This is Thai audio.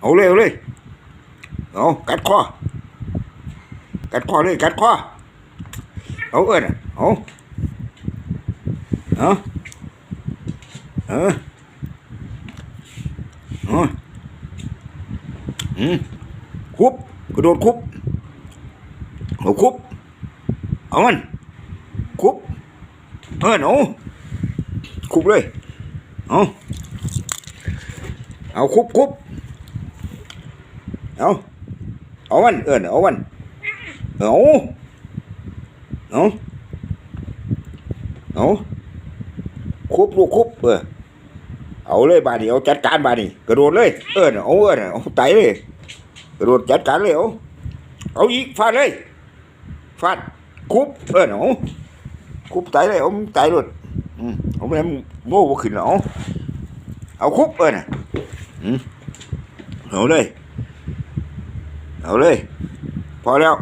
เอาเลยเอาเลยเอากัดคอกัดคอเลยกัดคอเอาเอิ้นเอาเอาเออเอาอืมคุบกระโดดคุบเอาคุบเอามันคุบเอิ้นเอาคุบเลยเอาเอาคุบคุบ เอาเอามันเอินเอามันเอาเอาเอาคุบลูกคุบเออเอาเลยบาดนี้เอาจัดการบาดนี้กระโดดเลย เอินเอาเอินเอาไตเลยกระโดดจัดการเลยเอาเอาอีกฟาดเลยฟาดคุบเอินเอาคุบไตเลยเอาไตรถอืมเอาไปโม่บ่ขึ้นแล้วเอาเอาคุบเอินน่ะอืมเอาเลย เอาเลย พอแล้ว